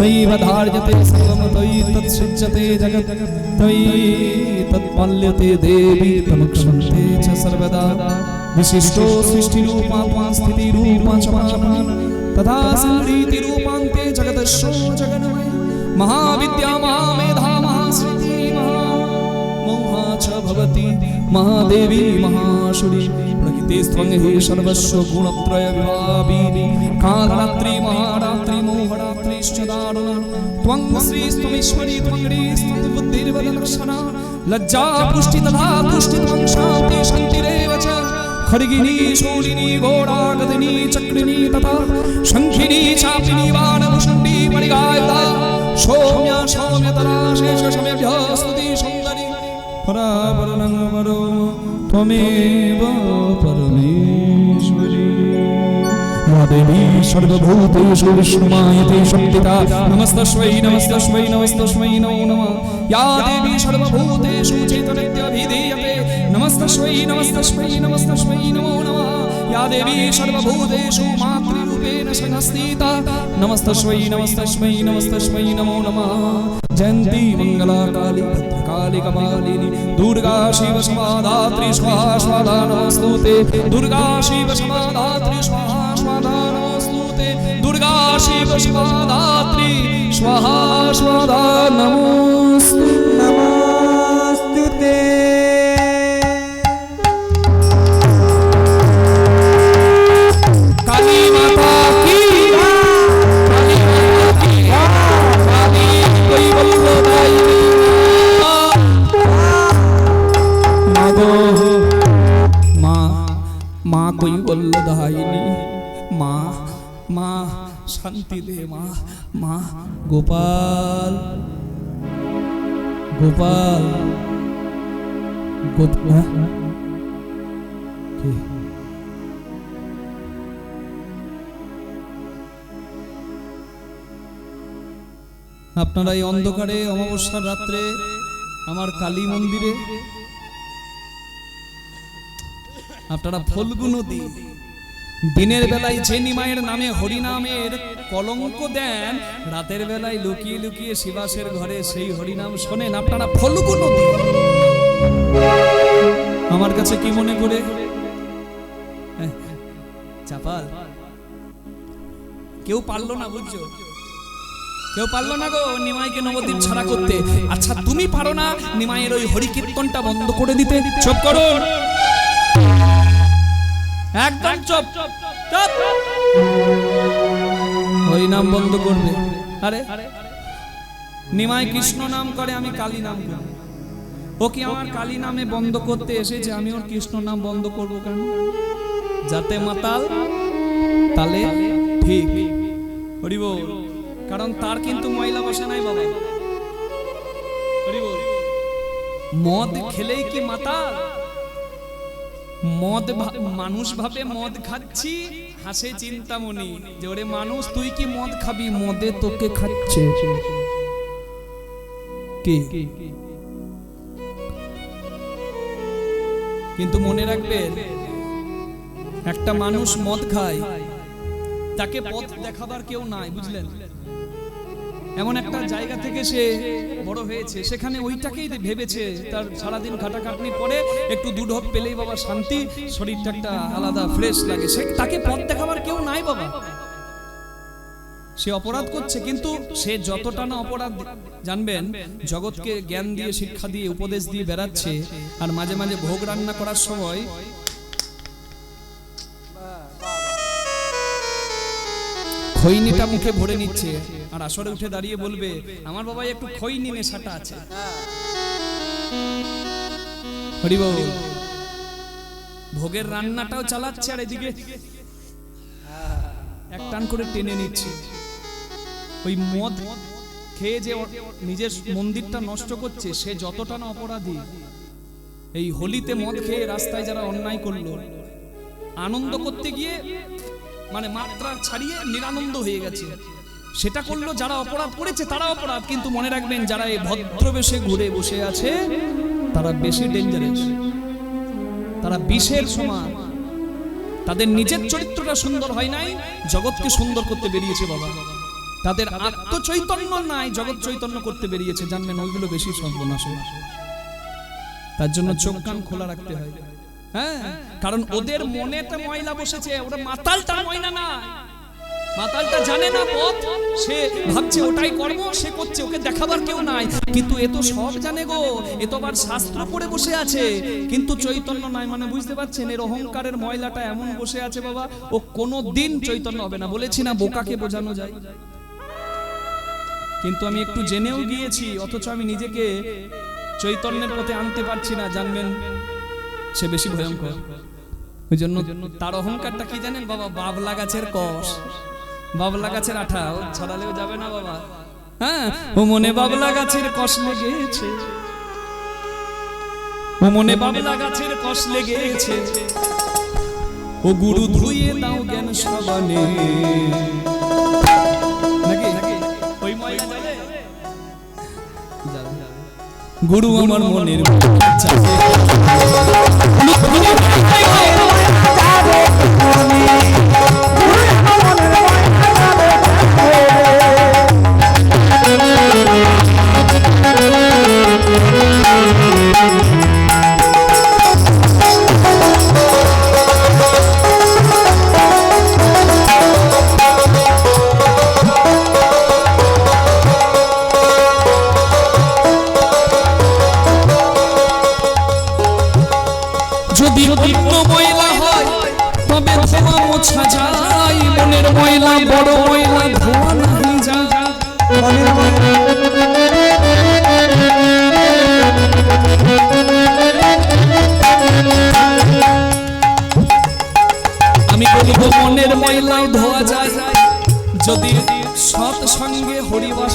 तैव धार्यते सर्वं त्वयि तत्सृज्यते जगत् त्वयि तत्पाल्यते देवी तमुक्षन्ते च सर्वदा विशिष्टो सृष्टिरूपा त्वां स्थितिरूपा च महान् तथा संप्रीतिरूपान्ते जगदशो जगन्मय महाविद्या महामेधा महाश्रुति महा मोहा च भवति महादेवी महाशुरि प्रकृतिस्त्वं हि सर्वस्व गुणत्रय विभाविनी कालरात्रि महारात्रि मोहरात्रिश्च दारुणा त्वं श्रीस्त्वमीश्वरी त्वं ह्रीस्त्वं बुद्धिर्वदलक्षणा लज्जा पुष्टि तथा पुष्टि त्वं शान्ति शान्तिरेव च खड्गिनी शूलिनी घोडागदिनी चक्रिणी तथा शङ्खिनी चापिनी वानभुषण्डी मणिगायता सौम्या सौम्यतरा शेषशमेभ्यः स्तुति सुन्दरी परावरणं वरो त्वमेव परमेश्वरी या देवी सर्वभूतेषु विष्णुमायते शक्तिता नमस्तस्मै नमस्तस्मै नमस्तस्मै नमो नमः या देवी सर्वभूतेषु चेतनित्यभिधीयते नमस्तस्मै नमस्तस्मै नमस्तस्मै नमो नमः या देवी सर्वभूतेषु मातृरूपेण संस्थिता नमस्तस्मै नमस्तस्मै नमस्तस्मै नमो नमः जयन्ती मंगला काली भद्रकाली कपालिनी दुर्गा शिव समाधात्री स्वाहा स्वादा नमस्तुते। दुर्गा शिव समाधात्री स्वाहा स्वादा नमस्तुते। दुर्गा शिव समाधात्री स्वाहा स्वादा नमोस्तु। नमस्तु কই বলল দাইনি মা মা শান্তি দে মা মা গোপাল গোপাল গোপাল কে? আপনারা এই অন্ধকারে অমাবস্যার রাত্রে আমার কালী মন্দিরে আপনারা ফল্গু নদী দিনের বেলায় যে নিমায়ের নামে হরিনামের কলঙ্ক দেন রাতের বেলায় লুকিয়ে লুকিয়ে শিবাসের ঘরে সেই হরিনাম শোনেন আপনারা ফল্গু নদী আমার কাছে কি মনে করে? হ্যাঁ, চাপাল। কেউ পারল না বুঝছ? কেউ পারল না গো নিমাইকে নবদ্বীপ ছাড়া করতে। আচ্ছা তুমি পারো না নিমাইয়ের ওই হরি কীর্তনটা বন্ধ করে দিতে? চুপ করো একদম চুপ। চুপ। হরি নাম বন্ধ করবে। আরে। নিমাই কৃষ্ণ নাম করে আমি কালী নাম করি। ও কি আমার কালী নামে বন্ধ করতে এসেছে? আমি ওর কৃষ্ণ নাম বন্ধ করব কেন? যাতে মাতাল তালে ঠিক। হরি বল কারণ তার কিন্তু ময়লা বসে নাই বাবা। হরি বল মদ খেলেই কি মাতাল? মদ মানুষ ভাবে মদ খাচ্ছি, হাসে চিন্তামণি। যে ওরে মানুষ, তুই কি মদ খাবি? মদে তোকে খাচ্ছে। কে? কিন্তু মনে রাখবেন একটা মানুষ মদ খায়, তাকে পথ দেখাবার কেউ নাই, বুঝলেন? এমন একটা জায়গা থেকে সে বড় হয়েছে। সেখানে ওইটাকেই ভেবেছে তার সারাদিন খাটাখাটনি পরে একটু দুধ পেলেই বাবা শান্তি, শরীরটা একটা আলাদা ফ্রেশ লাগে। সে তাকে পথ দেখাবার কেউ নাই বাবা। সে অপরাধ করছে, কিন্তু সে যতটা না অপরাধ, জানবেন, জগৎকে জ্ঞান দিয়ে, শিক্ষা দিয়ে, উপদেশ দিয়ে বেড়াচ্ছে, আর মাঝে মাঝে ভোগ রান্না করার সময় খৈনিটা মুখে ভরে নিচ্ছে। আর আসরে উঠে দাঁড়িয়ে বলবে, আমার বাবা একটু খৈনি নেশাটা আছে। ভোগের রান্নাটাও চালাচ্ছে আর এদিকে এক টান করে টেনে নিচ্ছে। ওই মদ খেয়ে যে নিজের মন্দিরটা নষ্ট করছে, সে যতটা না অপরাধী। এই হোলিতে মদ খেয়ে রাস্তায় যারা অন্যায় করল, আনন্দ করতে গিয়ে মানে মাত্রা ছাড়িয়ে নিরানন্দ হয়ে গেছে। সেটা করল যারা অপরাধ করেছে, তারা অপরাধ। কিন্তু মনে রাখবেন, যারা এই ভদ্রবেশে ঘুরে বসে আছে, তারা বেশি ডেঞ্জারাস তারা বিষের সমান। তাদের নিজের চরিত্রটা সুন্দর হয় নাই, জগৎকে সুন্দর করতে বেরিয়েছে বাবা। তাদের আত্মচৈতন্য নাই, জগৎ চৈতন্য করতে বেরিয়েছে। জানবেন, ওইগুলো বেশি সর্বনাশ হয়। তার জন্য চোখ কান খোলা রাখতে হয়। হ্যাঁ? কারণ ওদের মনেতে ময়লা বসেছে ওরা মাতালটা ময়লা না মাতালটা জানে না পথ সে ভাবছে ওটাই কর্ম সে করছে ওকে দেখাবার কেউ নাই। কিন্তু এ তো সব জানে গো এ তো আবার শাস্ত্র পড়ে বসে আছে। কিন্তু চৈতন্য নাই মানে বুঝতে পারছেন এর অহংকারের ময়লাটা এমন বসে আছে বাবা ও কোনো দিন চৈতন্য হবে না। বলেছি না বোকাকে বোঝানো যায়। কিন্তু আমি একটু জেনেও গিয়েছি অথচ আমি নিজেকে চৈতন্যের পথে আনতে পারছি না জানবেন? সে বেশি ভয়ঙ্কর। ওই জন্য তার অহংকারটা কি জানেন বাবা? বাবলা গাছের কষ। বাবলা গাছের আঠা ছড়ালেও যাবে না বাবা। হ্যাঁ ও মনে বাবলা গাছের কষ লেগেছে। ও মনে বাবলা গাছের কষ লেগেছে। ও গুরু ধুইয়ে দাও জ্ঞান সাবানে। গুরু আমার মনের যাবে। 我应该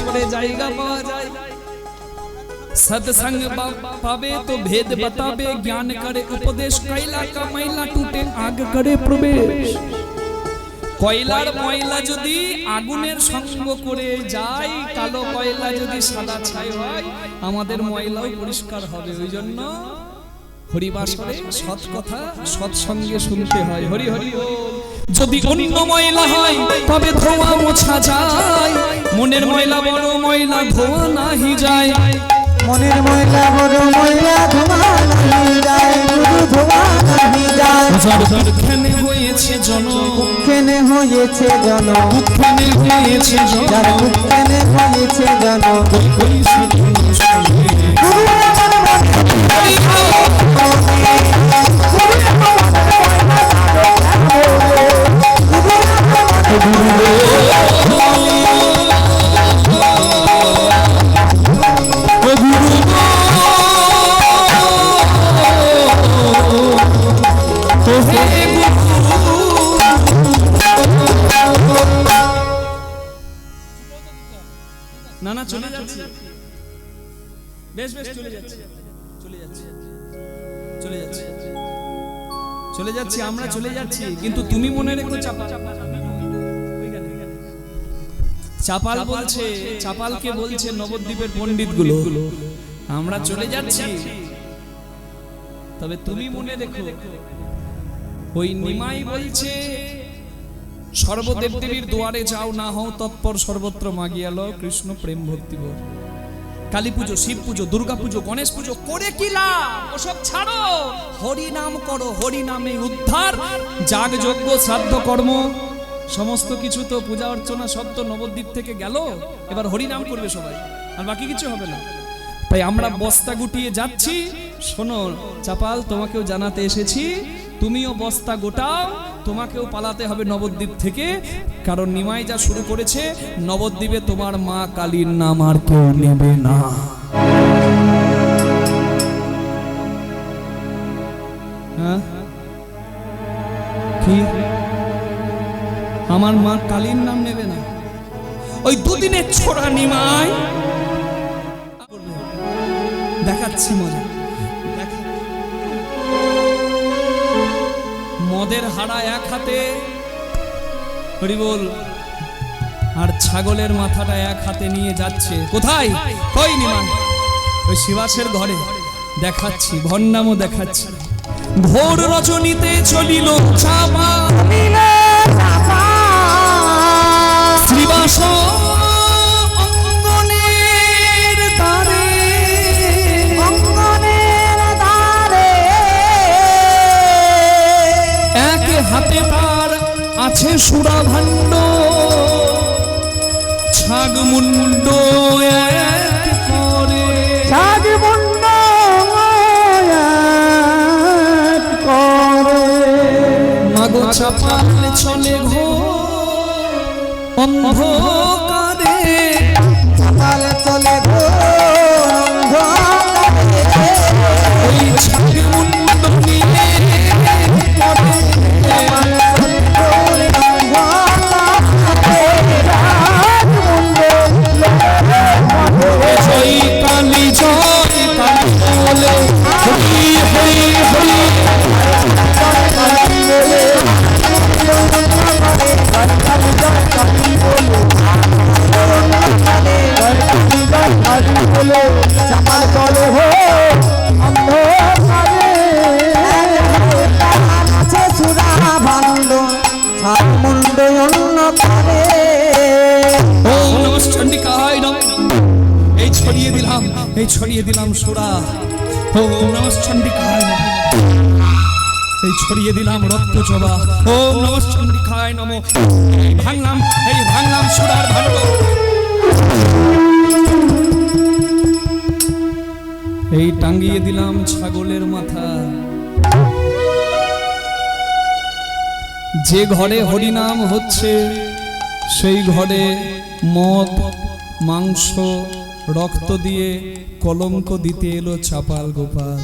করে জায়গা পাওয়া যায়। সৎসঙ্গ পাবে তো ভেদ বতাবে, জ্ঞান করে উপদেশ, কয়লা কামাইলা টুটে, আগ করে প্রবেশ। কয়লার ময়লা যদি আগুনের সঙ্গ করে যাই কালো কয়লা যদি সাদা ছাই হয়, আমাদের ময়লাও পরিষ্কার হবে। ওই জন্য হরিবাস করে সৎ কথা, সৎসঙ্গে শুনতে হয়। হরি হরি ও যদি অন্য ময়লা হয় তবে ধোয়া মোছা যায়। মনের ময়লা বড় ময়লা ধোয়া নাহি যায়। মনের ময়লা বড় ময়লা ধোয়া নাহি যায় ধোয়া নাহি যায়। দুঃখানে হয়েছে জন কেনে হয়েছে জন হয়েছে জন কেনে হয়েছে জন না না, চলে যাচ্ছি। বেশ বেশ চলে যাচ্ছি। চলে যাচ্ছি। চলে যাচ্ছি। চলে যাচ্ছি আমরা চলে যাচ্ছি, কিন্তু তুমি মনে রেখো চাপাল চাপাল বলছে চাপালকে বলছে নবদ্বীপের পণ্ডিতগুলো আমরা চলে যাচ্ছি। তবে তুমি মনে রেখো ওই নিমাই বলছে সর্বদেব দেবীর দুয়ারে যাও না হও তৎপর সর্বত্র মাগিয়াল কৃষ্ণ প্রেম ভক্তি বল কালী পুজো শিব পুজো দুর্গা পুজো গণেশ পুজো করে কি লাভ? ওসব ছাড়ো। হরি নাম করো হরি নামে উদ্ধার যাগ যজ্ঞ শ্রাদ্ধ কর্ম। সমস্ত কিছু তো পূজা অর্চনা সব তো নবদ্বীপ থেকে গেল। এবার হরি নাম করবে সবাই, আর বাকি কিছু হবে না। তাই আমরা বস্তা গুটিয়ে যাচ্ছি। শোনো, চাপাল, তোমাকেও জানাতে এসেছি, তুমিও বস্তা গোটাও, তোমাকেও পালাতে হবে নবদ্বীপ থেকে। কারণ নিমাই যা শুরু করেছে, নবদ্বীপে তোমার মা কালীর নাম আর কেউ নেবে না। হ্যাঁ? কি? আমার মা কালীর নাম নেবে না। ওই দুদিনের ছোড়া নিমাই। দেখাচ্ছি মজা। মদের হাড়া এক হাতে। হরি বল। আর ছাগলের মাথাটা এক হাতে নিয়ে যাচ্ছে। কোথায়? কই নিমান ওই শিবাসের ঘরে। দেখাচ্ছি ভন্নামও দেখাচ্ছি। ভোর রজনীতে চলিল চাপা। শ্রীবাস অঙ্গনের দ্বারে। এক হাতে তার আছে সুরা ভাণ্ড এক করে। মাগো চাপাল চলে অন্ধকারে চলে গো ওই জবা ওম নমঃ চণ্ডিকায় নমঃ। ভাঙলাম, এই ভাঙলাম সুরার ভাণ্ড এই টাঙ্গিয়ে দিলাম ছাগলের মাথা। যে ঘরে হরিনাম হচ্ছে, সেই ঘরে মদ, মাংস, রক্ত দিয়ে কলঙ্ক দিতে এলো চাপাল গোপাল।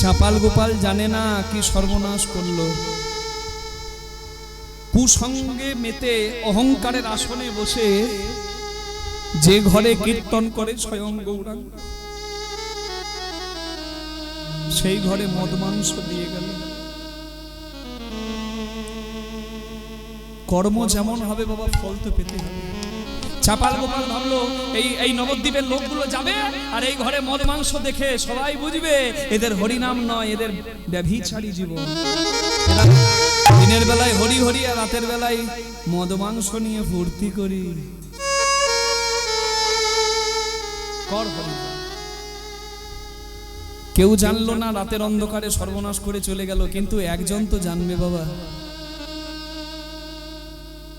চাপাল গোপাল জানে না কি সর্বনাশ করল। কুসঙ্গে মেতে অহংকারের আসনে বসে যে ঘরে কীর্তন করে স্বয়ং গৌরাঙ্গ। সেই ঘরে মদ মাংস দিয়ে গেল। কর্ম যেমন হবে বাবা, ফল তো পেতে হবে। চাপাল গোপাল ভাবলো, এই এই নবদ্বীপের লোকগুলো যাবে? আর এই ঘরে মদ মাংস দেখে সবাই বুঝবে, এদের হরিনাম নয়, এদের ব্যভিচারী জীবন। দিনের বেলায় হরি হরি আর রাতের বেলায় মদ মাংস নিয়ে ফুর্তি করি। কর কেউ জানলো না রাতের অন্ধকারে সর্বনাশ করে চলে গেল, কিন্তু একজন তো জানবে বাবা।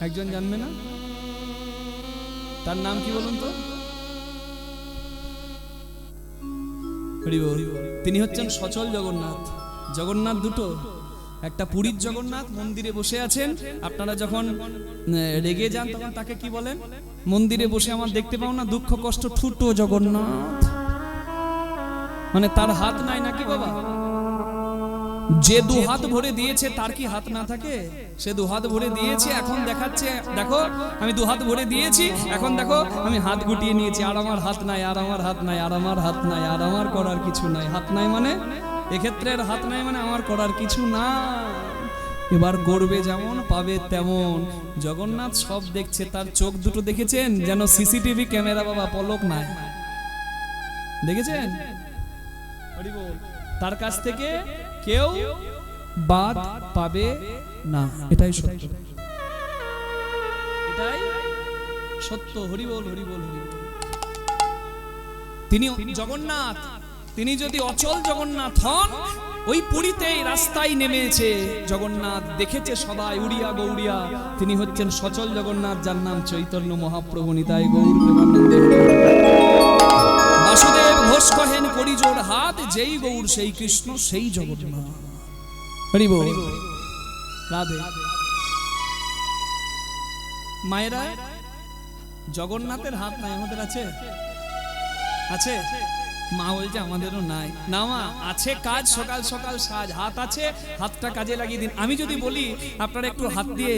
একজন জানবে না? তার নাম কি বলুন তো? তিনি হচ্ছেন সচল জগন্নাথ। জগন্নাথ দুটো। একটা পুরীর জগন্নাথ মন্দিরে বসে আছেন। আপনারা যখন রেগে যান, তখন তাকে কি বলেন? মন্দিরে বসে আমার দেখতে পাও না, দুঃখ কষ্ট, ঠুটো জগন্নাথ। মানে তার হাত নাই নাকি বাবা? যে দু হাত ভরে দিয়েছে, তার কি হাত না থাকে? সে দু হাত ভরে দিয়েছে, এখন দেখাচ্ছে, দেখো, আমি দু হাত ভরে দিয়েছি, এখন দেখো, আমি হাত গুটিয়ে নিয়েছি, আর আমার হাত নাই, আর আমার হাত নাই, আর আমার হাত নাই, আর আমার করার কিছু নাই। হাত নাই মানে? এক্ষেত্রে আর হাত নাই মানে আমার করার কিছু না। এবার করবে যেমন, পাবে তেমন। জগন্নাথ সব দেখছে, তার চোখ দুটো দেখেছেন? যেন সিসিটিভি ক্যামেরা বাবা, পলক নাই। দেখেছেন? তার কাছ থেকে কেউ বাদ পাবে না। এটাই সত্য। এটাই সত্য। হরি বল হরি বল, হরি তিনি জগন্নাথ। তিনি যদি অচল জগন্নাথ হন, ওই পুরীতে রাস্তায় নেমেছে জগন্নাথ। দেখেছে সবাই, উড়িয়া গৌড়িয়া। তিনি হচ্ছেন সচল জগন্নাথ, যার নাম চৈতন্য মহাপ্রভু নিতাই গৌর করি জোর হাত যেই গৌর সেই কৃষ্ণ সেই জগন্নাথ। রাধে। মায়েরা জগন্নাথের হাত নাই আমাদের আছে? আছে? মা বলছে আমাদেরও নাই। না মা আছে কাজ সকাল সকাল সাজ। হাত আছে হাতটা কাজে লাগিয়ে দিন। আমি যদি বলি আপনারা একটু হাত দিয়ে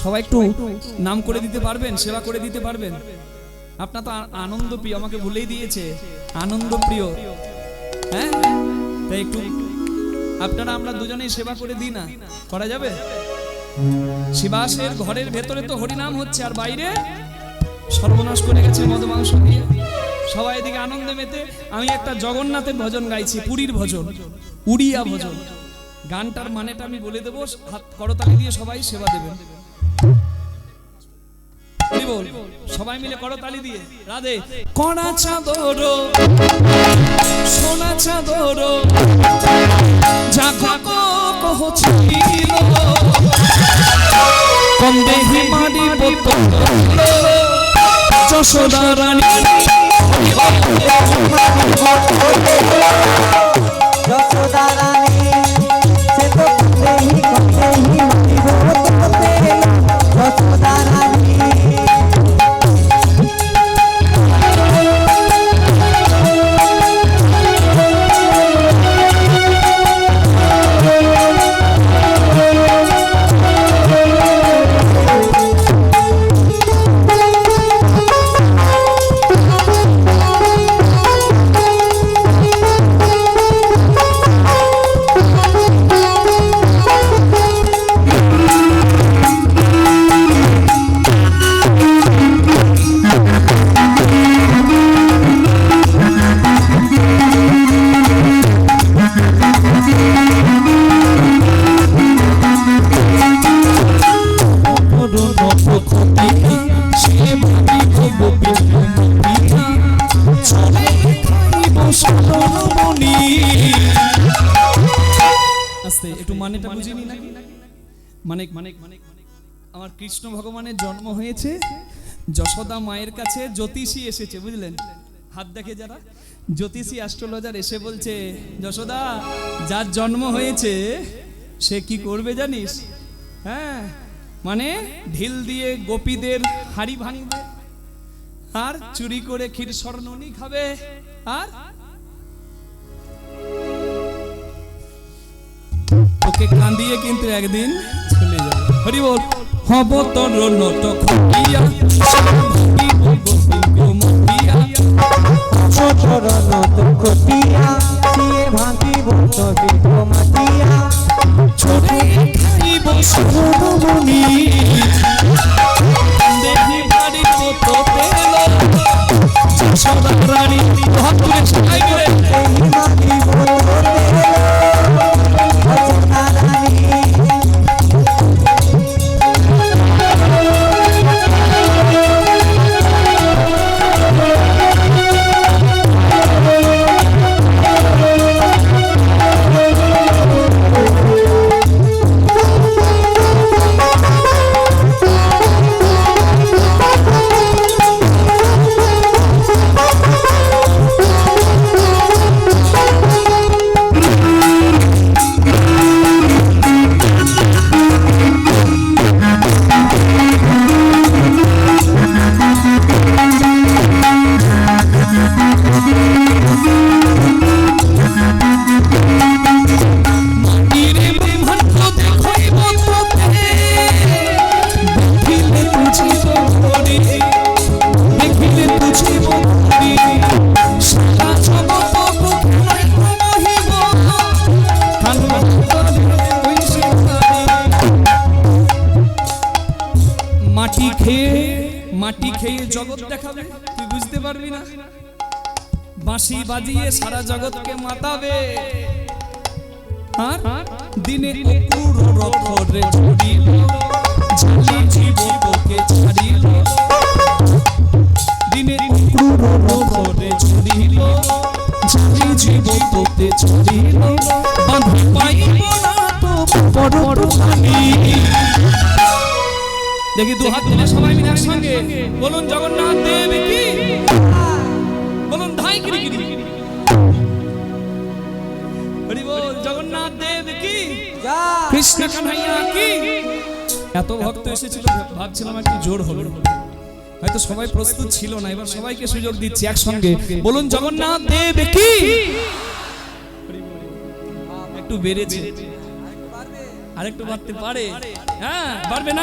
সবাই একটু নাম করে দিতে পারবেন সেবা করে দিতে পারবেন? আপনার তো আনন্দ প্রিয়, আমাকে ভুলেই দিয়েছে। আনন্দ প্রিয়। হ্যাঁ? তাই একটু আপনারা আমরা দুজনেই সেবা করে দিই না। করা যাবে? শিবাসের ঘরের ভেতরে তো হরিনাম হচ্ছে, আর বাইরে সর্বনাশ করে গেছে মদ মাংস দিয়ে সবাই এদিকে আনন্দে মেতে, আমি একটা জগন্নাথের ভজন গাইছি, পুরীর ভজন, উড়িয়া ভজন। গানটার মানেটা আমি বলে দেবো, হাত করতালি দিয়ে সবাই সেবা দেবেন। বল? সবাই মিলে করতালি দিয়ে। রাধে। কড়া চাদর। সোনা চাদর। জাগা কহ ছিল। কন্দেহি মারি বোতল। যশোদা রানী। যশোদা রানী। কৃষ্ণ ভগবানের জন্ম হয়েছে, যশোদা মায়ের কাছে জ্যোতিষী এসেছে, বুঝলেন? হাত দেখে যারা। জ্যোতিষী অ্যাস্ট্রোলজার এসে বলছে, যশোদা, যার জন্ম হয়েছে, সে কি করবে জানিস? হ্যাঁ মানে ঢিল দিয়ে গোপীদের হাড়ি ভাঙবে, আর চুরি করে ক্ষীর স্বর্ণনি খাবে, আর ওকে কান্দিয়ে কিন্তু একদিন চলে যাবে। হরি বল। হব তোর নট খুঁটিয়া মতিয়া ছোটর খটিয়া সিয়ে ভাঙিব তবে মাটিয়া ছোটে খাইব সুরমণি দেখি মাটি খেয়ে জগৎ দেখাবে, তুই বুঝতে পারবি না? বাঁশি বাজিয়ে সারা জগৎকে মাতাবে। আর দিনে অপুর রথরে ছড়িল ঝালি জীবকে ছাড়িল দিনে অপুর রথরে ছড়িল ঝালি জীবকে ছড়িল বাঁধি পাইব না তো বড় দেখি দু হাত তুলে সবাই মিলে একসঙ্গে। বলুন, জগন্নাথ দেব কি? বলুন, ধাই কিরি হরি বল, জগন্নাথ দেব কি? কৃষ্ণ কানাইয়া কি? এত ভক্ত এসেছিল, ভাবছিলাম একটু জোর হবে হয়তো সবাই প্রস্তুত ছিল না, এবার সবাইকে সুযোগ দিচ্ছি একসঙ্গে। বলুন, জগন্নাথ দেব কি? একটু বেড়েছে। আরেকটু বাড়তে পারে? হ্যাঁ পারবে না?